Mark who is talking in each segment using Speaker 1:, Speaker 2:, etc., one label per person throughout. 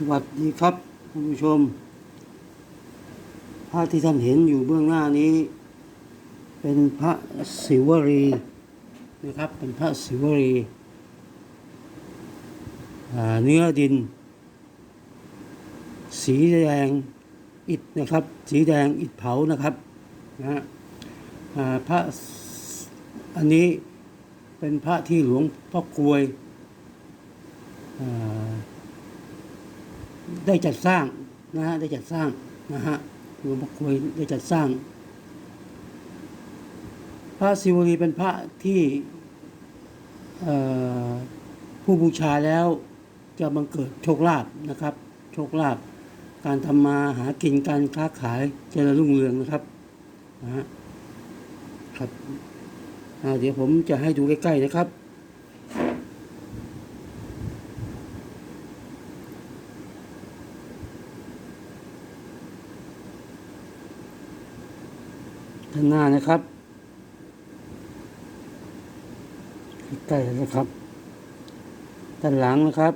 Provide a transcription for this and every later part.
Speaker 1: สวัสดีครับคุณผู้ชม พระที่ท่านเห็นอยู่เบื้องหน้านี้ เป็นพระศิวรีนะครับ เป็นพระศิวรีเนื้อดิน สีแดงอิฐนะครับ สีแดงอิฐเผานะครับนะฮะพระอันนี้เป็นพระที่หลวงพ่อกลวยอ่า ได้จัดสร้างนะฮะได้จัดสร้างนะฮะหลวงพ่อกลวยได้จัดสร้าง พระศิวลีเป็นพระที่ผู้บูชาแล้วจะบังเกิดโชคลาภนะครับ โชคลาภการทำมาหากินการค้าขายเจริญรุ่งเรืองนะครับนะฮะครับเดี๋ยวผมจะให้ดูใกล้ๆนะครับ ด้านหน้านะครับใกล้ๆแล้วนะครับ ด้านหลังนะครับ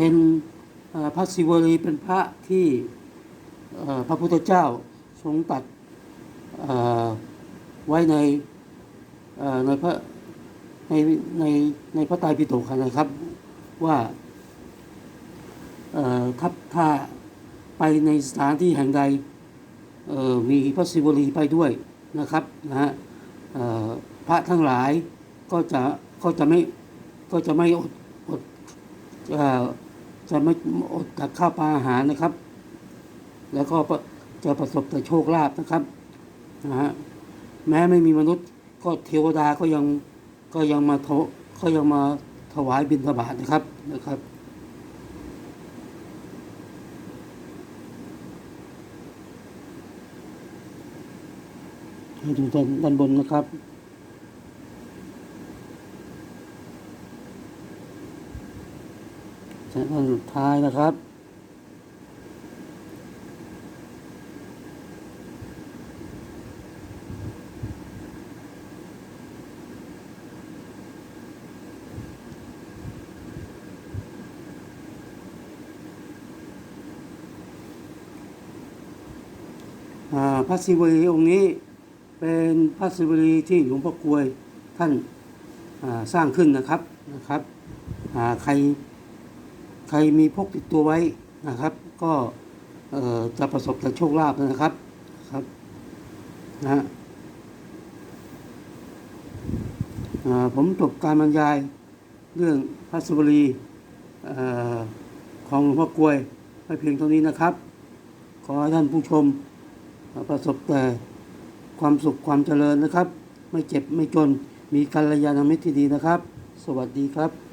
Speaker 1: เป็นพระศิวลีเป็นพระที่พระพุทธเจ้าทรงตัดไว้ในในพระในในในพระไตรปิฎกนะครับ ว่าถ้าถ้าไปในสถานที่แห่งใดมีพระศิวลีไปด้วยนะครับนะฮะพระทั้งหลายก็จะก็จะไม่ก็จะไม่อดอด จะไม่อดกับข้าวปลาอาหารนะครับ แล้วก็จะประสบแต่โชคลาภนะครับนะฮะแม้ไม่มีมนุษย์ก็เทวดาก็ยังก็ยังมาถก็ยังมาถวายบิณฑบาตนะครับนะครับให้ดูด้านบนนะครับ จากด้านสุดท้ายนะครับอ่าพระศิวลีองค์นี้เป็นพระศิวลีที่หลวงพ่อกลวยท่านาสร้างขึ้นนะครับนะครับใคร ใครมีพกติดตัวไว้นะครับ ก็จะประสบแต่โชคลาภนะครับครับนะฮะผมจบการบรรยายเรื่องพระศิวลีอของหลวงพ่อกลวยไปเพียงเท่านี้นะครับ ขอให้ท่านผู้ชมประสบแต่ความสุขความเจริญนะครับ ไม่เจ็บไม่จนมีกัลยาณมิตรที่ดีนะครับ สวัสดีครับ